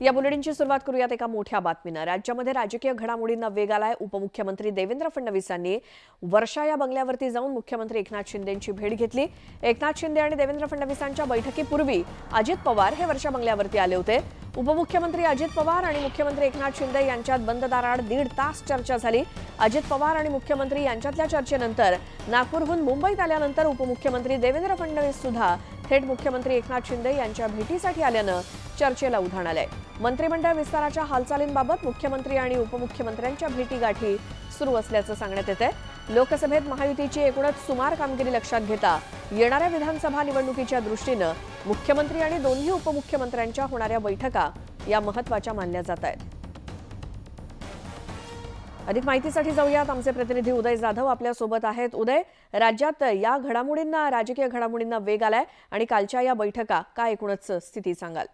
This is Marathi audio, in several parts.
या बुलेटिनची सुरुवात करूयात एका मोठ्या बातमीनं. राज्यामध्ये राजकीय घडामोडींना वेग आलाय. उपमुख्यमंत्री देवेंद्र फडणवीसांनी वर्षा या बंगल्यावरती जाऊन मुख्यमंत्री एकनाथ शिंदेची भेट घेतली. एकनाथ शिंदे आणि देवेंद्र फडणवीसांच्या बैठकीपूर्वी अजित पवार हे वर्षा बंगल्यावरती आले होते. उपमुख्यमंत्री अजित पवार आणि मुख्यमंत्री एकनाथ शिंदे यांच्यात बंद दाराआड दीड तास चर्चा झाली. अजित पवार आणि मुख्यमंत्री यांच्यातल्या चर्चेनंतर नागपूरहून मुंबईत आल्यानंतर उपमुख्यमंत्री देवेंद्र फडणवीस सुद्धा थेट मुख्यमंत्री एकनाथ शिंदे यांच्या भेटीसाठी आल्यानं चर्चेला उधाण आलंय. मंत्रिमंडळ विस्ताराच्या हालचालींबाबत मुख्यमंत्री आणि उपमुख्यमंत्र्यांच्या भेटीगाठी सुरू असल्याचं सांगण्यात येत आहे लोकसभेत महायुतीची एकूणच सुमार कामगिरी लक्षात घेता येणाऱ्या विधानसभा निवडणुकीच्या दृष्टीनं मुख्यमंत्री आणि दोन्ही उपमुख्यमंत्र्यांच्या होणाऱ्या बैठका या महत्त्वाच्या मानल्या जात आहेत. अधिक माहितीसाठी जाऊयात. आमचे प्रतिनिधी उदय जाधव आपल्यासोबत आहेत. उदय राज्यात या घडामोडींना राजकीय घडामोडींना वेग आलाय आणि कालच्या या बैठका काय एकूणच स्थिती सांगाल?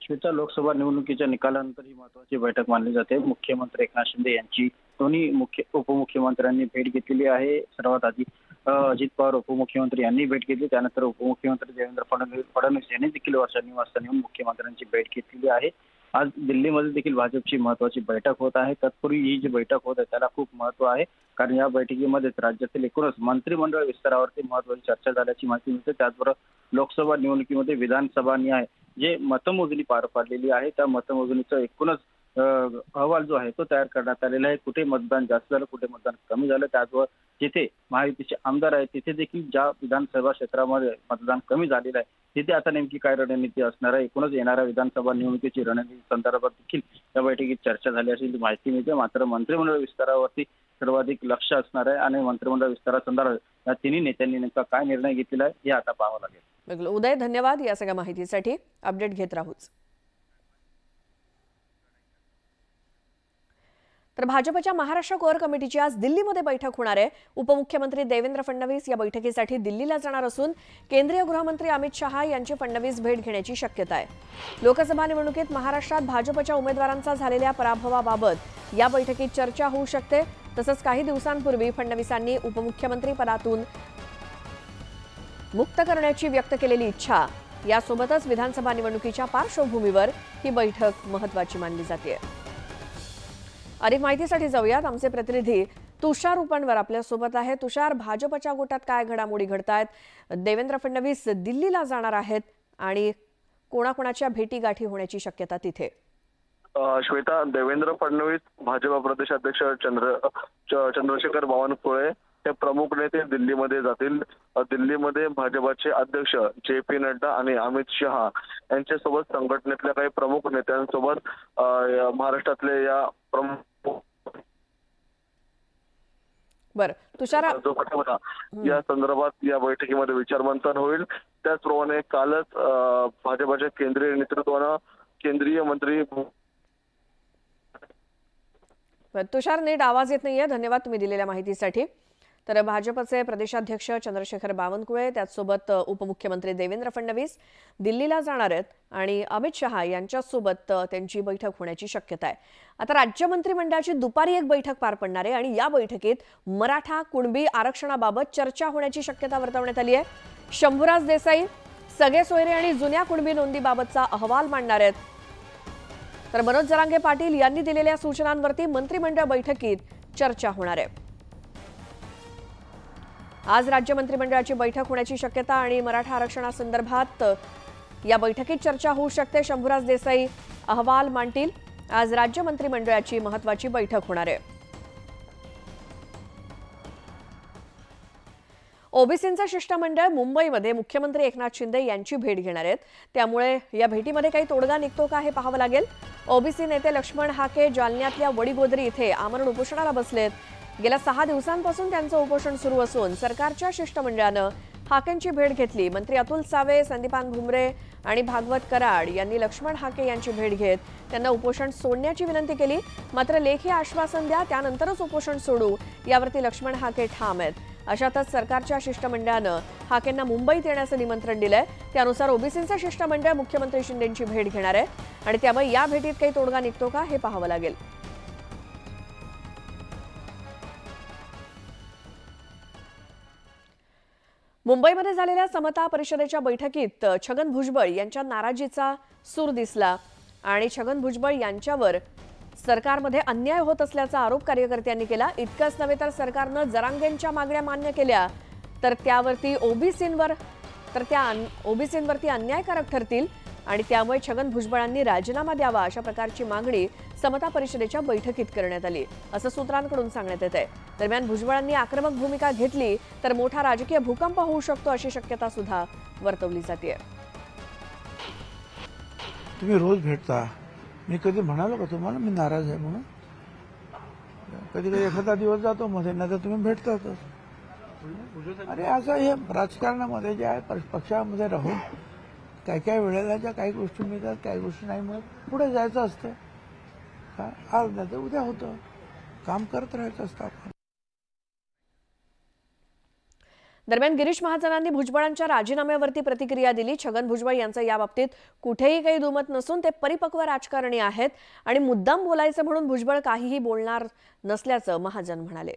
श्वेता लोकसभा निवडणुकीच्या निकालानंतर ही महत्वाची बैठक मानली जाते. मुख्यमंत्री एकनाथ शिंदे यांची दोन्ही मुख्य उपमुख्यमंत्र्यांनी भेट घेतलेली आहे. सर्वात आधी अजित पवार उपमुख्यमंत्री यांनी भेट घेतली. त्यानंतर उपमुख्यमंत्री देवेंद्र फडणवीस फडणवीस यांनी देखील वर्षा निवासस्थानी येऊन मुख्यमंत्र्यांची भेट घेतलेली आहे. आज दिल्लीमध्ये देखील भाजपची महत्वाची बैठक होत आहे. तत्पूर्वी ही जी बैठक होत आहे त्याला खूप महत्त्व आहे. कारण या बैठकीमध्येच राज्यातील एकूणच मंत्रिमंडळ विस्तारावरती महत्वाची चर्चा झाल्याची माहिती मिळते. त्याचबरोबर लोकसभा निवडणुकीमध्ये विधानसभा न्याय जे मतमोजणी पार पाडलेली आहे त्या मतमोजणीचं एकूणच अहवाल जो आहे तो तयार करण्यात आलेला आहे. कुठे मतदान जास्त झालं कुठे मतदान कमी झालं त्याचबरोबर जिथे महायुतीचे आमदार आहेत तिथे देखील ज्या विधानसभा क्षेत्रामध्ये मतदान कमी झालेलं आहे तिथे आता नेमकी काय रणनीती असणार आहे? एकूणच येणाऱ्या विधानसभा निवडणुकीची रणनीती संदर्भात देखील या बैठकीत चर्चा झाली असेल. माहिती मिळते. मात्र मंत्रिमंडळ विस्तारावरती सर्वाधिक लक्ष असणार आहे आणि मंत्रिमंडळ विस्तारासंदर्भात या तिन्ही नेत्यांनी नेमका काय निर्णय घेतलेला आहे हे आता पाहावं लागेल. उदय धन्यवाद या सगळ्या माहितीसाठी. अपडेट घेत राहूच. तर भाजपच्या महाराष्ट्र कोअर कमिटीची आज दिल्लीमध्ये बैठक होणार आहे. उपमुख्यमंत्री देवेंद्र फडणवीस या बैठकीसाठी दिल्लीला जाणार असून केंद्रीय गृहमंत्री अमित शहा यांची फडणवीस भेट घेण्याची शक्यता आहे. लोकसभा निवडणुकीत महाराष्ट्रात भाजपच्या उमेदवारांचा झालेल्या पराभवाबाबत या बैठकीत चर्चा होऊ शकते. तसंच काही दिवसांपूर्वी फडणवीसांनी उपमुख्यमंत्री पदातून मुक्त करण्याची व्यक्त केलेली इच्छा यासोबतच विधानसभा निवडणुकीच्या पार्श्वभूमीवर ही बैठक महत्वाची मानली जाते. अधिक माहितीसाठी जाऊयात. आमचे प्रतिनिधी तुषार उपणवर आपल्यासोबत आहे तुषार भाजपच्या गोटात काय घडामोडी घडतायत? देवेंद्र फडणवीस दिल्लीला जाणार आहेत आणि कोणाकोणाच्या भेटीगाठी होण्याची शक्यता तिथे? श्वेता देवेंद्र फडणवीस भाजपा प्रदेशाध्यक्ष चंद्र चंद्रशेखर बावनकुळे हे प्रमुख नेते दिल्लीमध्ये जातील. दिल्लीमध्ये भाजपाचे अध्यक्ष जे पी नड्डा आणि अमित शहा यांच्यासोबत संघटनेतल्या काही प्रमुख नेत्यांसोबत महाराष्ट्रातले या प्रमुख बर. तुषार जो या संदर्भात या बैठकीमध्ये विचारमंथन होईल. त्याचप्रमाणे कालच भाजपाच्या केंद्रीय नेतृत्वानं केंद्रीय मंत्री तुषार नीट आवाज येत नाहीये. धन्यवाद तुम्ही दिलेल्या माहितीसाठी. तर भाजपचे प्रदेशाध्यक्ष चंद्रशेखर बावनकुळे त्याचसोबत उपमुख्यमंत्री देवेंद्र फडणवीस दिल्लीला जाणार आहेत आणि अमित शहा यांच्यासोबत त्यांची बैठक होण्याची शक्यता आहे. आता राज्य मंत्रिमंडळाची दुपारी एक बैठक पार पडणार आहे आणि या बैठकीत मराठा कुणबी आरक्षणाबाबत चर्चा होण्याची शक्यता वर्तवण्यात आली आहे. शंभूराज देसाई सगळे सोयरे आणि जुन्या कुणबी नोंदीबाबतचा अहवाल मांडणार आहेत. तर मनोज जरांगे पाटील यांनी दिलेल्या सूचनांवरती मंत्रिमंडळ बैठकीत चर्चा होणार आहे. आज राज्य मंत्रिमंडळाची बैठक होण्याची शक्यता आणि मराठा आरक्षणासंदर्भात या बैठकीत चर्चा होऊ शकते. शंभूराज देसाई अहवाल मांडतील. आज राज्य मंत्रिमंडळाची महत्वाची बैठक होणार आहे. ओबीसींचं शिष्टमंडळ मुंबईमध्ये मुख्यमंत्री एकनाथ शिंदे यांची भेट घेणार आहेत. त्यामुळे या भेटीमध्ये काही तोडगा निघतो का हे पाहावं लागेल. ओबीसी नेते लक्ष्मण हाके जालन्यातल्या वडीगोदरी इथे आमरण उपोषणाला बसलेत. गेल्या सहा दिवसांपासून त्यांचं उपोषण सुरू असून सरकारच्या शिष्टमंडळानं हाकेंची भेट घेतली. मंत्री अतुल सावे संदीपान भुमरे आणि भागवत कराड यांनी लक्ष्मण हाके यांची भेट घेत त्यांना उपोषण सोडण्याची विनंती केली. मात्र लेखी आश्वासन द्या त्यानंतरच उपोषण सोडू. यावरती लक्ष्मण हाके ठाम आहेत. अशातच सरकारच्या शिष्टमंडळानं हाकेंना मुंबईत येण्याचं निमंत्रण दिलंय. त्यानुसार ओबीसीचं शिष्टमंडळ मुख्यमंत्री शिंदेची भेट घेणार आहे. आणि त्यामुळे या भेटीत काही तोडगा निघतो का हे पाहावं लागेल. मुंबईमध्ये झालेल्या समता परिषदेच्या बैठकीत छगन भुजबळ यांच्या नाराजीचा सूर दिसला आणि छगन भुजबळ यांच्यावर सरकारमध्ये अन्याय होत असल्याचा आरोप कार्यकर्त्यांनी केला. इतकंच नव्हे तर सरकारनं जरांगेंच्या मागण्या मान्य केल्या. तर त्यावरती ओबीसींवर तर त्या ओबीसींवरती अन्यायकारक ठरतील. आणि त्यामुळे छगन भुजबळांनी राजीनामा द्यावा अशा प्रकारची मागणी समता परिषदेच्या बैठकीत करण्यात आली असं सूत्रांकडून सांगण्यात येत आहे दरम्यान भुजबळांनी आक्रमक भूमिका घेतली तर मोठा राजकीय भूकंप होऊ शकतो अशी शक्यता सुद्धा वर्तवली जाते तुम्ही रोज भेटता. मी कधी म्हणालो का तुम्हाला? मी नाराज आहे म्हणून. कधी कधी एखादा दिवस जातो मध्ये नाही तर तुम्ही भेटतातच. अरे असं हे राजकारणामध्ये जे आहे पक्षामध्ये राहून काय काय वेळेला ज्या काही गोष्टी मिळतात काही गोष्टी नाही मिळत पुढे जायचं असतं का आज नाही तर उद्या होतं. काम करत राहायचं असतं आपण. दरम्यान गिरीश महाजनांनी भुजबळांच्या राजीनाम्यावरती प्रतिक्रिया दिली. छगन भुजबळ यांचं याबाबतीत कुठेही काही दुमत नसून ते परिपक्व राजकारणी आहेत आणि मुद्दाम बोलायचं म्हणून भुजबळ काहीही बोलणार नसल्याचं महाजन म्हणाले.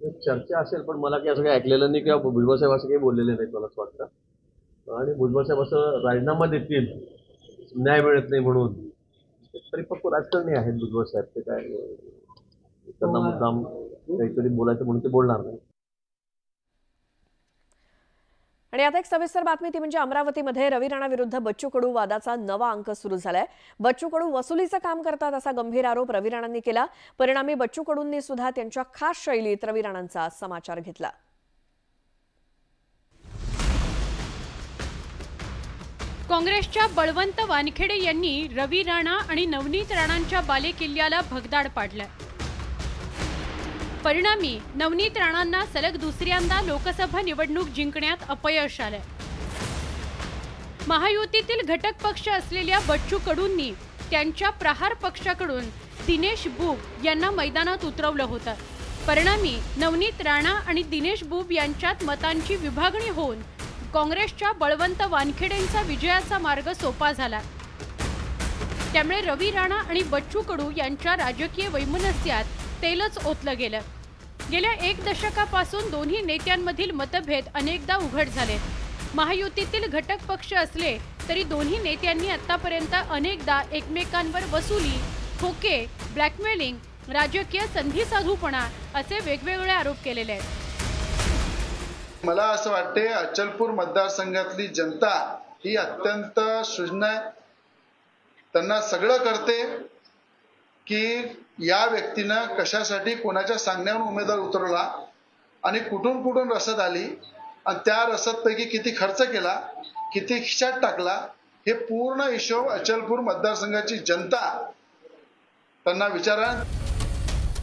चर्चा असेल पण मला काही असं काही ऐकलेलं नाही किंवा भुजबळ साहेब असं काही बोललेले नाहीत मला असं वाटतं. आणि भुजबळ साहेब असं राजीनामा देतील न्याय मिळत नाही म्हणून. परिपक्व राजकारणी आहेत भुजबळ साहेब ते काय त्यांना मुद्दाम काहीतरी बोलायचं म्हणून ते बोलणार नाही. आणि आता एक सविस्तर बातमी ती म्हणजे अमरावतीमध्ये रवी राणा विरुद्ध बच्चू कडू वादाचा नवा अंक सुरू झालाय. बच्चू कडू वसुलीचं काम करतात असा गंभीर आरोप रवी राणांनी केला. परिणामी बच्चू कडूंनी सुद्धा त्यांच्या खास शैलीत रवी राणांचा समाचार घेतला. काँग्रेसच्या बळवंत वानखेडे यांनी रवी राणा आणि नवनीत राणांच्या बालेकिल्ल्याला भगदाड पाडलाय. परिणामी नवनीत राणांना सलग दुसऱ्यांदा लोकसभा निवडणूक जिंकण्यात अपयश आलंय. महायुतीतील घटक पक्ष असलेल्या बच्चू कडूंनी त्यांच्या प्रहार पक्षाकडून दिनेश बुब यांना मैदानात उतरवलं होतं. परिणामी नवनीत राणा आणि दिनेश बुब यांच्यात मतांची विभागणी होऊन काँग्रेसच्या बळवंत वानखेडेंचा विजयाचा मार्ग सोपा झाला. त्यामुळे रवी राणा आणि बच्चू कडू यांच्या राजकीय वैमनस्यात तेलच ओतलं गेलं. गेल्या एक दशकापासून दोन्ही नेत्यांमधील मतभेद अनेकदा उघड झाले. महायुतीतील घटक पक्ष असले तरी दोन्ही नेत्यांनी आतापर्यंत अनेकदा एकमेकांवर वसुली खोके ब्लॅकमेलिंग राजकीय संधी साधूपणा असे वेगवेगळे आरोप केलेले आहेत. मला असं वाटते अचलपूर मतदारसंघातली जनता ही अत्यंत सुजन आहे. त्यांना सगळं करते की या व्यक्तीनं कशासाठी कोणाच्या सांगण्यावर उमेदवार उतरवला आणि कुठून कुठून रसद आली आणि त्या रसदपैकी किती खर्च केला किती खिशात टाकला हे पूर्ण हिशोब अचलपूर मतदारसंघाची जनता त्यांना विचारा.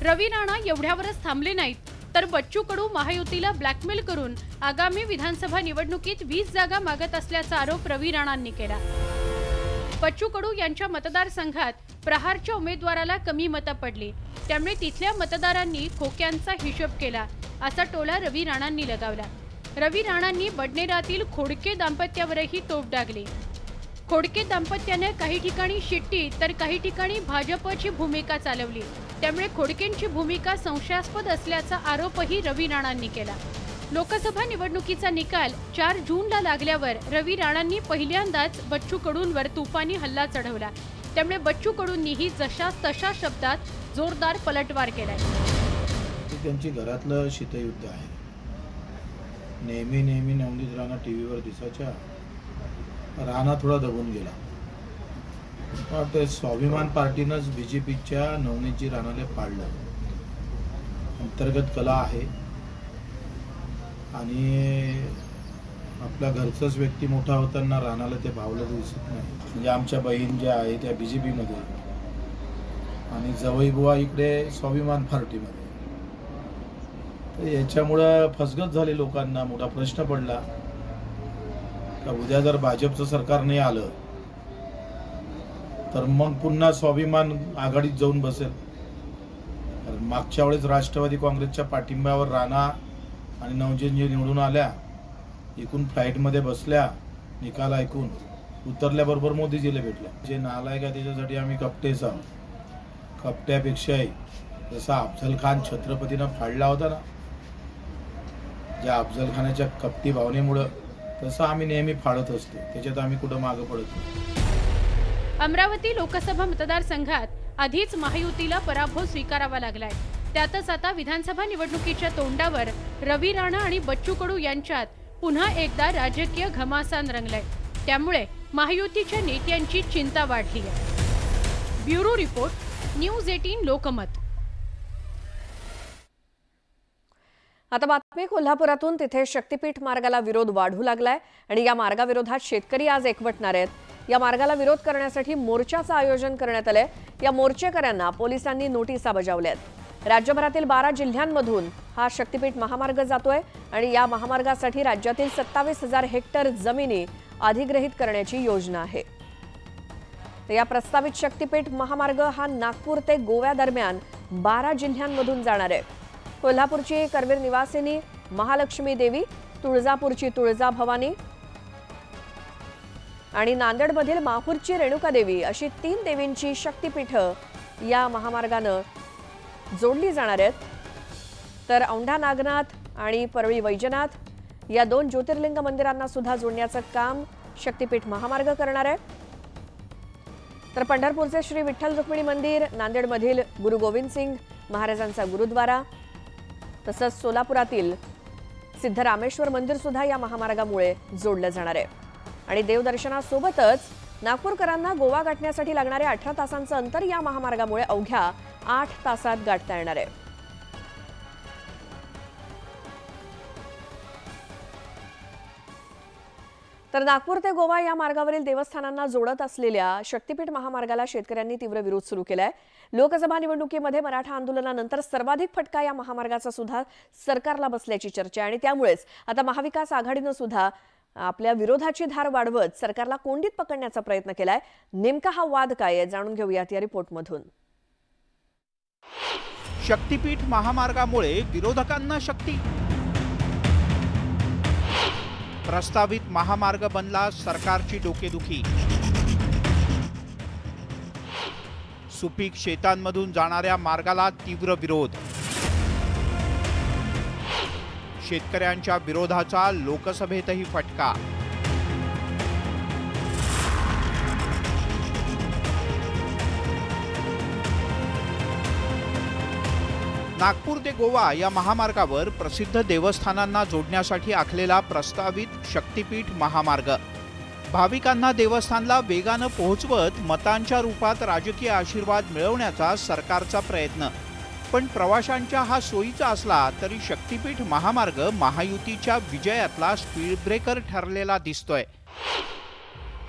रवी राणा एवढ्यावरच थांबले नाहीत तर बच्चू कडू महायुतीला ब्लॅकमेल करून आगामी विधानसभा निवडणुकीत वीस जागा मागत असल्याचा आरोप रवी राणांनी केला. बच्चू कडू यांच्या मतदारसंघात प्रहारच्या उमेदवाराला कमी मतं पडली. त्यामुळे तिथल्या मतदारांनी खोक्यांचा हिशोब केला असा टोला रवी राणांनी लगावला. रवी राणांनी बडनेरातील खोडके दाम्पत्यावरही तोफ डागली. खोडके दाम्पत्याने काही ठिकाणी शिट्टी तर काही ठिकाणी भाजपची भूमिका चालवली. त्यामुळे खोडकेंची भूमिका संशयास्पद असल्याचा आरोपही रवी राणांनी केला. लोकसभा निवडणुकीचा निकाल चार जूनला लागल्यावर रवी राणांनी पहिल्यांदाच बच्चू कडूंवर तुफानी हल्ला चढवला. त्यामुळे बच्चू कडूंनीही जशा तशा शब्दात जोरदार पलटवार केलाय. ते त्यांची घरातलं शीतयुद्ध आहे. नेहमी नेहमी नवनीत राणा टी व्हीवर दिसायच्या. राणा थोडा दबून गेला. ते स्वाभिमान पार्टीनंच बी जे पीच्या नवनीतजी राणाला पाडलं. अंतर्गत कला आहे. आणि आपल्या घरचंच व्यक्ती मोठा होताना राणाला ते भावलं दिसत नाही. म्हणजे आमच्या बहीण ज्या आहे त्या बी जे पीमध्ये आणि जवई बुवा इकडे स्वाभिमान पार्टीमध्ये तर याच्यामुळं फसगत झाली लोकांना मोठा प्रश्न पडला. का उद्या जर भाजपचं सरकार नाही आलं तर मग पुन्हा स्वाभिमान आघाडीत जाऊन बसेल. मागच्या वेळेस राष्ट्रवादी काँग्रेसच्या पाठिंब्यावर राणा आणि नवजींजी निवडून आल्या एकूण फ्लाईटमध्ये बसल्या निकाल ऐकून उतरल्याबरोबर मोदीजीला भेटल्या. जे नालायक आहे त्याच्यासाठी आम्ही कपटेच आहोत. कपट्यापेक्षाही जसा अफजल खान छत्रपतीनं फाडला होता ना ज्या अफजल खानाच्या कपटी भावनेमुळं तसं आम्ही नेहमी फाडत असतो. त्याच्यात आम्ही कुठं मागं पडत अमरावती लोकसभा मतदारसंघात आधीच महायुतीला पराभव स्वीकारावा लागलाय. त्यातच आता विधानसभा निवडणुकीच्या तोंडावर रवी राणा आणि बच्चू कडू यांच्यात पुन्हा एकदा राजकीय घमासान रंगलंय. त्यामुळे महायुतीच्या नेत्यांची चिंता वाढली आहे bureau report news eighteen Lokmat. आता बातमी कोल्हापुरातून. तिथे शक्तीपीठ मार्गाला विरोध वाढू लागलाय आणि या मार्गाविरोधात शेतकरी आज एकवटणार आहेत. या मार्गाला विरोध करण्यासाठी मोर्चाचं आयोजन करण्यात आलंय. या मोर्चेकऱ्यांना पोलिसांनी नोटिसा बजावल्या आहेत राज्यभरातील बारा जिल्ह्यांमधून हा शक्तीपीठ महामार्ग जातोय आणि या महामार्गासाठी राज्यातील सत्तावीस हजार हेक्टर जमिनी अधिग्रहित करण्याची योजना आहे. तर या प्रस्तावित शक्तीपीठ महामार्ग हा नागपूर ते गोव्या दरम्यान बारा जिल्ह्यांमधून जाणार आहे. कोल्हापूरची करवीर निवासिनी महालक्ष्मी देवी तुळजापूरची तुळजा भवानी आणि नांदेडमधील माहूरची रेणुका देवी अशी तीन देवींची शक्तीपीठं या महामार्गानं जोडली जाणार आहेत. तर औंढा नागनाथ आणि परळी वैजनाथ या दोन ज्योतिर्लिंग मंदिरांना सुद्धा जोडण्याचं काम शक्तीपीठ महामार्ग करणार आहे. तर पंढरपूरचे श्री विठ्ठल रुक्मिणी मंदिर नांदेडमधील गुरु गोविंद सिंग महाराजांचा गुरुद्वारा तसंच सोलापुरातील सिद्धरामेश्वर मंदिर सुद्धा या महामार्गामुळे जोडलं जाणार आहे. आणि देवदर्शनासोबतच नागपूरकरांना गोवा गाठण्यासाठी लागणारे अठरा तासांचं अंतर या महामार्गामुळे अवघ्या आठ तासात गाठता येणार आहे. तर नागपूर ते गोवा या मार्गावरील देवस्थानांना जोडत असलेल्या शक्तीपीठ महामार्गाला शेतकऱ्यांनी तीव्र विरोध सुरू केलाय. लोकसभा निवडणुकीमध्ये मराठा आंदोलनानंतर सर्वाधिक फटका या महामार्गाचा सुद्धा सरकारला बसल्याची चर्चा आहे आणि त्यामुळेच आता महाविकास आघाडीनं सुद्धा आपल्या विरोधाची धार वाढवत सरकारला कोंडीत पकडण्याचा प्रयत्न केलाय. नेमका हा वाद काय आहे जाणून घेऊयात या रिपोर्टमधून. शक्तीपीठ महामार्गामुळे विरोधकांना शक्ती. प्रस्तावित महामार्ग बनला सरकारची डोकेदुखी. सुपीक शेतांमधून जाणाऱ्या मार्गाला तीव्र विरोध. शेतकऱ्यांच्या विरोधाचा लोकसभेतही फटका. नागपूर ते गोवा या महामार्गावर प्रसिद्ध देवस्थानांना जोडण्यासाठी आखलेला प्रस्तावित शक्तीपीठ महामार्ग. भाविकांना देवस्थानला वेगानं पोहोचवत मतांच्या रूपात राजकीय आशीर्वाद मिळवण्याचा सरकारचा प्रयत्न. पण प्रवाशांच्या हा सोयीचा असला तरी शक्तीपीठ महामार्ग महायुतीच्या विजयातला स्पीड ब्रेकर ठरलेला दिसतोय.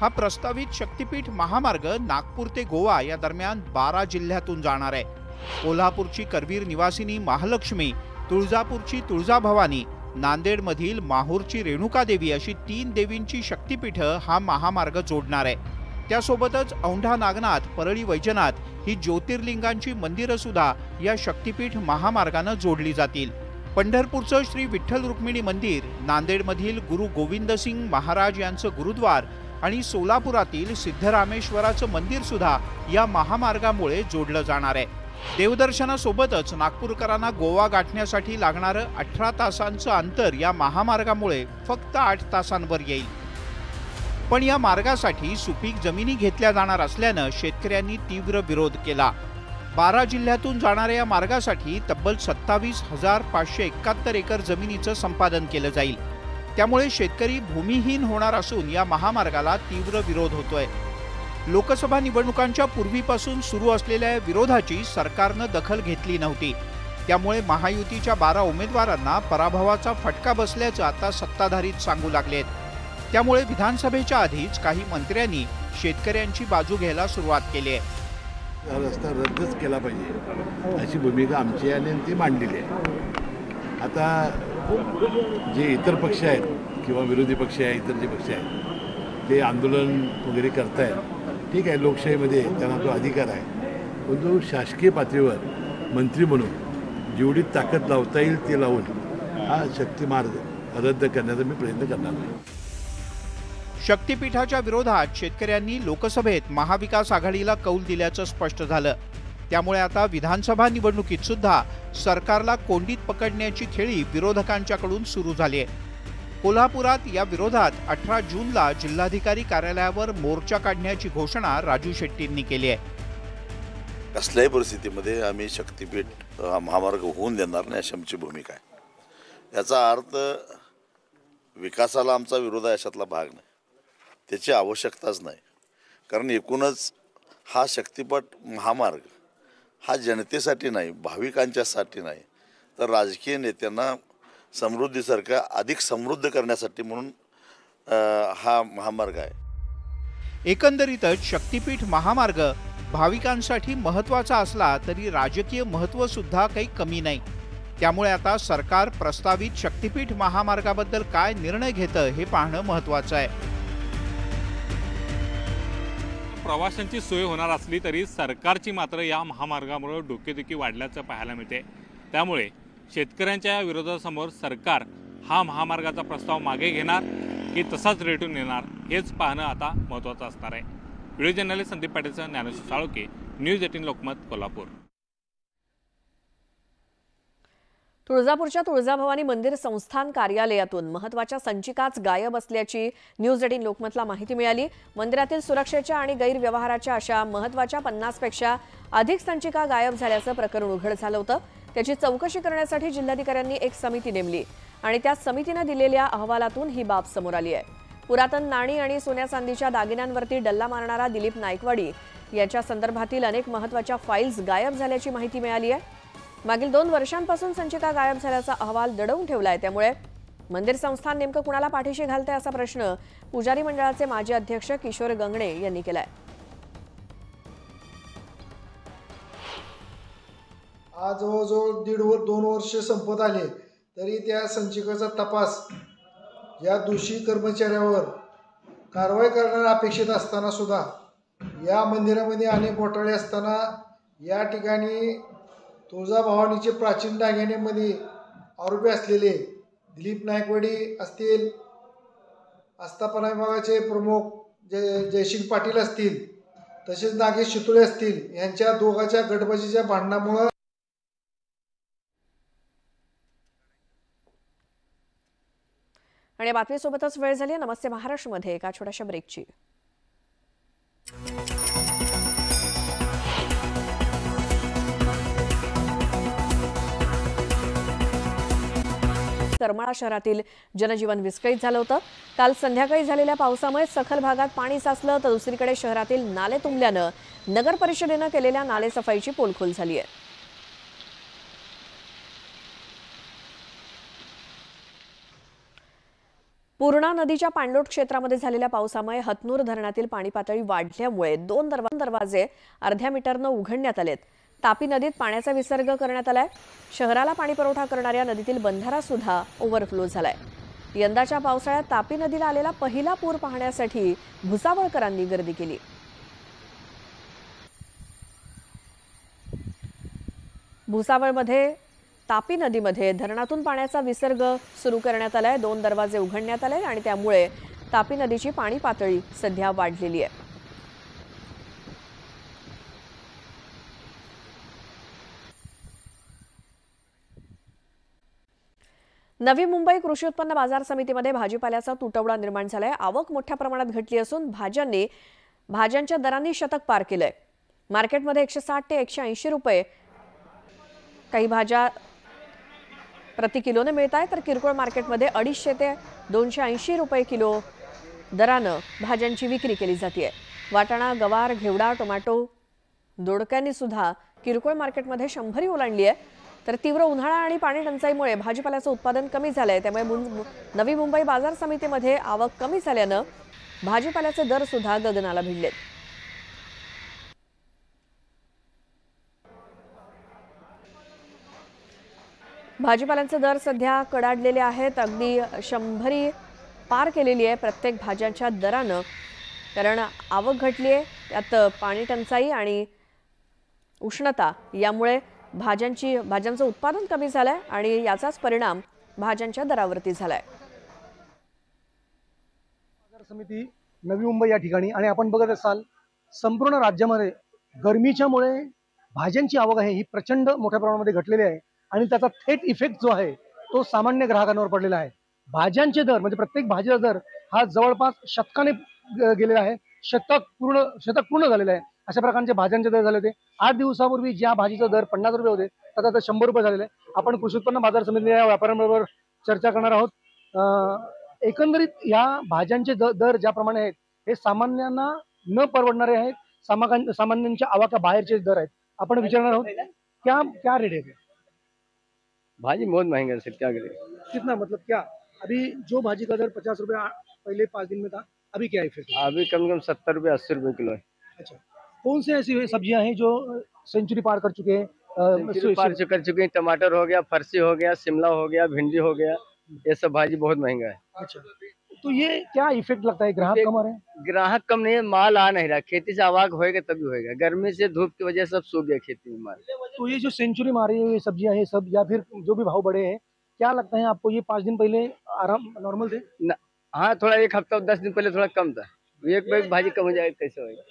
हा प्रस्तावित शक्तीपीठ महामार्ग नागपूर ते गोवा या दरम्यान बारा जिल्ह्यातून जाणार आहे. कोल्हापूरची करवीर निवासिनी महालक्ष्मी तुळजापूरची तुळजाभवानी नांदेडमधील माहूरची रेणुका देवी अशी तीन देवींची शक्तीपीठं हा महामार्ग जोडणार आहे. त्यासोबतच औंढा नागनाथ परळी वैजनाथ ही ज्योतिर्लिंगांची मंदिरं सुद्धा या शक्तीपीठ महामार्गानं जोडली जातील. पंढरपूरचं श्री विठ्ठल रुक्मिणी मंदिर नांदेडमधील गुरु गोविंद सिंग महाराज यांचं गुरुद्वार आणि सोलापुरातील सिद्धरामेश्वराचं मंदिर सुद्धा या महामार्गामुळे जोडलं जाणार आहे. देवदर्शनासोबतच नागपूरकरांना गोवा गाठण्यासाठी लागणारं अठरा तासांचं अंतर या महामार्गामुळे फक्त आठ तासांवर येईल. पण या मार्गासाठी सुपीक जमिनी घेतल्या जाणार असल्यानं शेतकऱ्यांनी तीव्र विरोध केला. बारा जिल्ह्यातून जाणाऱ्या या मार्गासाठी तब्बल सत्तावीस हजार पाचशे एकाहत्तर एकर जमिनीचं संपादन केलं जाईल. त्यामुळे शेतकरी भूमिहीन होणार असून या महामार्गाला तीव्र विरोध होतोय. लोकसभा निवडणुकांच्या पूर्वीपासून सुरू असलेल्या विरोधाची सरकारनं दखल घेतली नव्हती. त्यामुळे महायुतीच्या बारा उमेदवारांना पराभवाचा फटका बसल्याचं आता सत्ताधारीत सांगू लागलेत. त्यामुळे विधानसभेच्या आधीच काही मंत्र्यांनी शेतकऱ्यांची बाजू घ्यायला सुरुवात केली आहे. हा रस्ता रद्दच केला पाहिजे अशी भूमिका आमची आहे आणि ती मांडलेली आहे. आता जे इतर पक्ष आहेत किंवा विरोधी पक्ष आहे इतर जे पक्ष आहेत ते आंदोलन वगैरे करतायत. ठीक आहे लोकशाहीमध्ये त्यांना तो अधिकार आहे परंतु शासकीय पातळीवर मंत्री म्हणून जेवढी ताकद लावता येईल ते लावून हा शक्तिमार्ग रद्द करण्याचा मी प्रयत्न करणार नाही. शक्तीपीठाच्या विरोधात शेतकऱ्यांनी लोकसभेत महाविकास आघाडीला कौल दिल्याचं स्पष्ट झालं. त्यामुळे आता विधानसभा निवडणुकीत सुद्धा सरकारला कोंडीत पकडण्याची खेळी विरोधकांच्याकडून सुरू झाली आहे. कोल्हापुरात या विरोधात अठरा जूनला जिल्हाधिकारी कार्यालयावर मोर्चा काढण्याची घोषणा राजू शेट्टींनी केली आहे. कसल्याही परिस्थितीमध्ये आम्ही शक्तीपीठ हा महामार्ग होऊन देणार नाही अशी आमची भूमिका आहे. याचा अर्थ विकासाला आमचा विरोध आहे अशातला भाग नाही. त्याची आवश्यकताच नाही. कारण एकूणच हा शक्तिपट महामार्ग हा जनतेसाठी नाही भाविकांच्यासाठी नाही. तर राजकीय नेत्यांना समृद्धीसारखा अधिक समृद्ध करण्यासाठी म्हणून हा महामार्ग आहे. एकंदरीतच शक्तीपीठ महामार्ग भाविकांसाठी महत्त्वाचा असला तरी राजकीय महत्त्व सुद्धा काही कमी नाही. त्यामुळे आता सरकार प्रस्तावित शक्तीपीठ महामार्गाबद्दल काय निर्णय घेतं हे पाहणं महत्वाचं आहे. प्रवाशांची सोय होणार असली तरी सरकारची मात्र या महामार्गामुळे डोकेदुखी वाढल्याचं पाहायला मिळते त्यामुळे शेतकऱ्यांच्या या विरोधासमोर सरकार हा महामार्गाचा प्रस्ताव मागे घेणार की तसाच रेटून येणार हेच पाहणं आता महत्त्वाचं असणार आहे. व्हिडिओ जर्नलिस्ट संदीप पाटीलसह ज्ञानेश्वर साळुके न्यूज एटीन लोकमत कोल्हापूर. तुळजापूरच्या तुळजाभवानी मंदिर संस्थान कार्यालयातून महत्त्वाच्या संचिकाच गायब असल्याची न्यूज एटीन लोकमतला माहिती मिळाली. मंदिरातील सुरक्षेच्या आणि गैरव्यवहाराच्या अशा महत्त्वाच्या पन्नासपेक्षा अधिक संचिका गायब झाल्याचं प्रकरण उघड झालं होतं. त्याची चौकशी करण्यासाठी जिल्हाधिकाऱ्यांनी एक समिती नेमली आणि त्या समितीनं दिलेल्या अहवालातून ही बाब समोर आली आहे. पुरातन नाणी आणि सोन्या चांदीच्या दागिन्यांवरती डल्ला मारणारा दिलीप नायकवाडी याच्या संदर्भातील अनेक महत्त्वाच्या फाईल्स गायब झाल्याची माहिती मिळाली आहे. मागील दोन वर्षांपासून संचिका गायब झाल्याचा अहवाल दडवून ठेवलाय त्यामुळे मंदिर संस्थान नेमकं कुणाला पाठीशी घालतंय असा प्रश्न पुजारी मंडळाचे माजी अध्यक्ष किशोर गंगणे यांनी केलाय. आज जवळजवळ दीड वर दोन वर्ष संपत आले तरी त्या संचिकेचा तपास या दोषी कर्मचाऱ्यावर कारवाई करणार अपेक्षित असताना सुद्धा या मंदिरामध्ये अनेक घोटाळे असताना या ठिकाणी तुळजाभवानीचे प्राचीन दागिन्यामध्ये आरोपी असलेले दिलीप नायकवाडी असतील आस्थापना विभागाचे प्रमुख जय जयसिंग पाटील असतील तसेच नागेश चितुळे असतील यांच्या दोघांच्या गटबाजीच्या भांडणामुळं या बातमीसोबतच वेळ झाली नमस्ते महाराष्ट्रमध्ये एका छोट्याशा ब्रेकची करमाळा शहरातील जनजीवन विस्कळीत झालं होतं. काल संध्याकाळी झालेल्या पावसामुळे सखल भागात पाणी साचलं तर दुसरीकडे शहरातील नाले तुंबल्यानं नगर परिषदेनं केलेल्या नालेसफाईची पोलखोल झाली आहे. पूर्णा नदीच्या पाणलोट क्षेत्रामध्ये झालेल्या पावसामुळे हतनूर धरणातील पाणी पातळी वाढल्यामुळे दोन दरवा दरवाजे अर्ध्या मीटरनं उघडण्यात आलेत. तापी नदीत पाण्याचा विसर्ग करण्यात आलाय. शहराला पाणी पुरवठा करणाऱ्या नदीतील बंधारा सुद्धा ओव्हरफ्लो झालाय. यंदाच्या पावसाळ्यात तापी नदीला आलेला पहिला पूर पाहण्यासाठी भुसावळकरांनी गर्दी केली. भुसावळमध्ये तापी नदीमध्ये धरणातून पाण्याचा विसर्ग सुरू करण्यात आलाय. दोन दरवाजे उघडण्यात आले आणि त्यामुळे तापी नदीची पाणी पातळी सध्या वाढलेली आहे. नवी मुंबई कृषी उत्पन्न बाजार समितीमध्ये भाजीपाल्याचा तुटवडा निर्माण झालाय. आवक मोठ्या प्रमाणात घटली असून भाज्यांनी भाज्यांच्या दरांनी शतक पार केलंय. मार्केटमध्ये एकशे साठ ते एकशे ऐंशी रुपये काही भाज्या प्रति किलोने मिळत आहे. तर किरकोळ मार्केटमध्ये अडीचशे ते दोनशे ऐंशी रुपये किलो दरानं भाज्यांची विक्री केली जाते वाटाणा गवार घेवडा टोमॅटो दोडक्यांनी सुद्धा किरकोळ मार्केटमध्ये शंभरी ओलांडली आहे. तर तीव्र उन्हाळा आणि पाणी टंचाईमुळे भाजीपाल्याचं उत्पादन कमी झालं आहे त्यामुळे मुं- नवी मुंबई बाजार समितीमध्ये आवक कमी झाल्यानं भाजीपाल्याचे दर सुद्धा गगनाला भिडलेत. भाजीपाल्यांचे दर सध्या कडाडलेले आहेत. अगदी शंभरी पार केलेली आहे प्रत्येक भाज्यांच्या दरानं. कारण आवक घटली आहे त्यात पाणी टंचाई आणि उष्णता यामुळे भाज्यांची भाज्यांचं उत्पादन कमी झालं आहे आणि याचाच परिणाम भाज्यांच्या दरावरती झाला आहे बाजार समिती नवी मुंबई या ठिकाणी आणि आपण बघत असाल संपूर्ण राज्यामध्ये गरमीच्यामुळे भाज्यांची आवक आहे ही प्रचंड मोठ्या प्रमाणामध्ये घटलेली आहे. आणि त्याचा थेट इफेक्ट जो आहे तो सामान्य ग्राहकांवर पडलेला आहे. भाज्यांचे दर म्हणजे प्रत्येक भाजीचा दर हा जवळपास शतकाने गेलेला आहे. शतक पूर्ण शतक पूर्ण झालेलं आहे. अशा प्रकारचे भाज्यांचे दर झाले होते. आठ दिवसापूर्वी ज्या भाजीचा दर पन्नास रुपये होते आता आता शंभर रुपये झालेले आहे. आपण कृषी उत्पन्न बाजार समितीच्या व्यापाऱ्यांबरोबर चर्चा करणार आहोत. एकंदरीत या भाज्यांचे दर ज्याप्रमाणे आहेत हे सामान्यांना न परवडणारे आहेत. सामान्य सामान्यांच्या आवाक्या बाहेरचे दर आहेत. आपण विचारणार आहोत क्या क्या रेट है भाजी बहुत महँगा है सर क्या करें? कितना मतलब क्या? अभी जो भाजी का दर पचास रुपए पहले पाँच दिन में था अभी क्या है फिर? अभी कम से कम सत्तर रुपये अस्सी रुपये किलो है। अच्छा कौन से ऐसी सब्ज़ियाँ हैं जो सेंचुरी पार कर चुके हैं पार कर चुके हैं टमाटर हो गया फरसी हो गया शिमला हो गया भिंडी हो गया ये सब भाजी बहुत महँगा है। अच्छा। तो ये क्या इफ़ेक्ट लगता है? ग्राहक कम आ रहे हैं? ग्राहक कम नहीं है माल आ नहीं रहा। खेती से आवाग होएगा तभी होएगा। गर्मी से धूप की वजह से सब सूख गया खेती में माल। तो ये जो सेंचुरी मारी है ये सब्ज़ियाँ हैं सब या फिर जो भी भाव बढ़े हैं क्या लगता है आपको ये पाँच दिन पहले आराम नॉर्मल थे? हाँ थोड़ा एक हफ़्ता दस दिन पहले थोड़ा कम था। एक भाजी कम हो जाएगा कैसे होएगा?